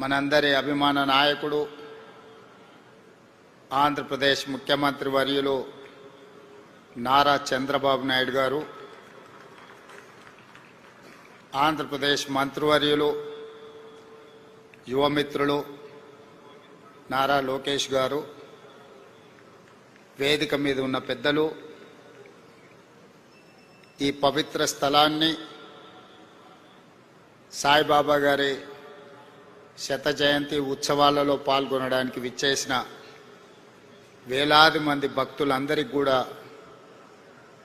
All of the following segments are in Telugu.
మనందరి అభిమాన నాయకుడు ఆంధ్రప్రదేశ్ ముఖ్యమంత్రి వర్యులు నారా చంద్రబాబు నాయుడు గారు ఆంధ్రప్రదేశ్ మంత్రివర్యులు యువమిత్రులు నారా లోకేష్ గారు వేదిక మీద ఉన్న పెద్దలు ఈ పవిత్ర స్థలాన్ని సాయిబాబా గారి శత జయంతి ఉత్సవాలలో పాల్గొనడానికి విచ్చేసిన వేలాది మంది భక్తులందరికీ కూడా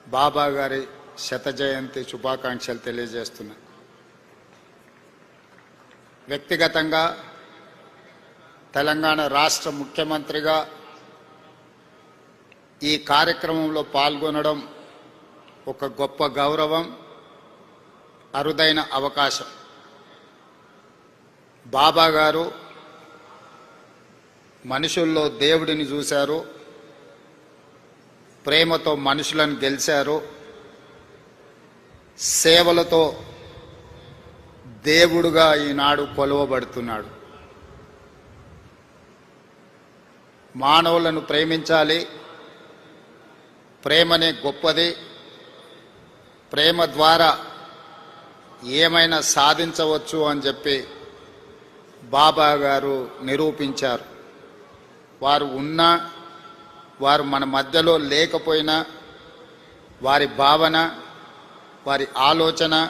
బాబా గారి శత జయంతి శుభాకాంక్షలు తెలియజేస్తున్నా వ్యక్తిగతంగా తెలంగాణ రాష్ట్ర ముఖ్యమంత్రిగా ఈ కార్యక్రమంలో పాల్గొనడం ఒక గొప్ప గౌరవం అరుదైన అవకాశం. బాబా గారు మనుషుల్లో దేవుడిని చూశారు. ప్రేమతో మనుషులను గెలిచారు. సేవలతో దేవుడుగా ఈనాడు కొలువబడుతున్నాడు. మానవులను ప్రేమించాలి. ప్రేమనే గొప్పది. ప్రేమ ద్వారా ఏమైనా సాధించవచ్చు అని చెప్పి బాబా గారు నిరూపించారు. వారు ఉన్నా వారు మన మధ్యలో లేకపోయినా వారి భావన వారి ఆలోచన